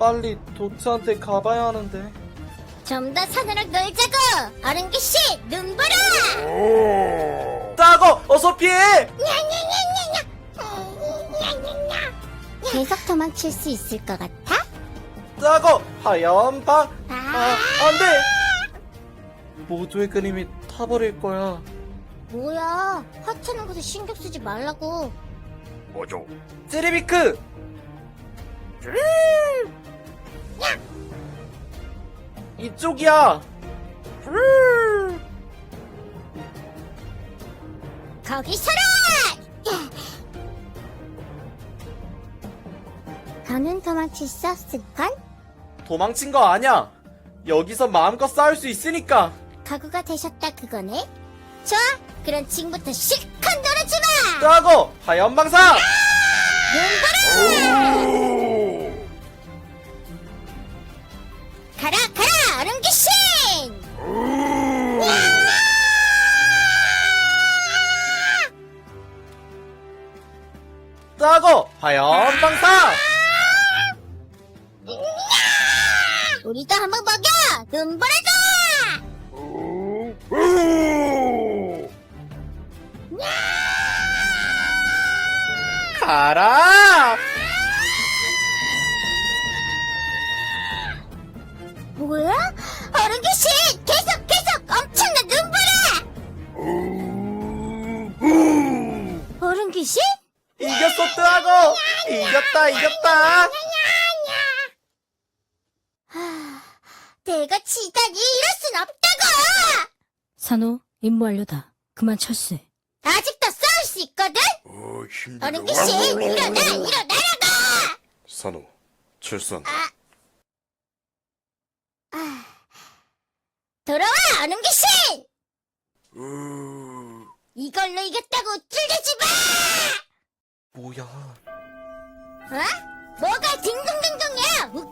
빨리 도트한테 가봐야 하는데. 좀더 서늘하게 놀자고! 어른기씨, 눈 보라! 따고 어서 피해! 계속 도망칠 수 있을 것 같아? 따고 하얀 방. 아, 아, 안 돼! 모두의 그림이 타버릴 거야. 뭐야. 하찮은 것에 신경 쓰지 말라고. 뭐죠? 찌리비크! 이쪽이야! 거기 서라! 수 없을걸? 도망친 거 아니야! 여기서 마음껏 싸울 수 있으니까! 각오가 되셨다 그거네? 좋아! 그럼 지금부터 실컷 놀아주마! 따고 하얀 방사! 가라 가라 어른귀신! 따고 하얀 방사! 우리도 한번 먹여! 눈보라도! 가라! 뭐야? 어른귀신? 이겼어 뜨하고! 이겼다 이겼다! 내가 지다니 이럴 순 없다고! 산호, 임무 완료다. 그만 철수해. 아직도 싸울 수 있거든? 어, 힘들어. 어른귀신! 일어나! 일어나라고! 산호, 철수한다. 돌아와 어른귀신! 으... 이걸로 이겼다고 찔리지 마! 뭐야? 어? 뭐가 딩동댕동이야! 마!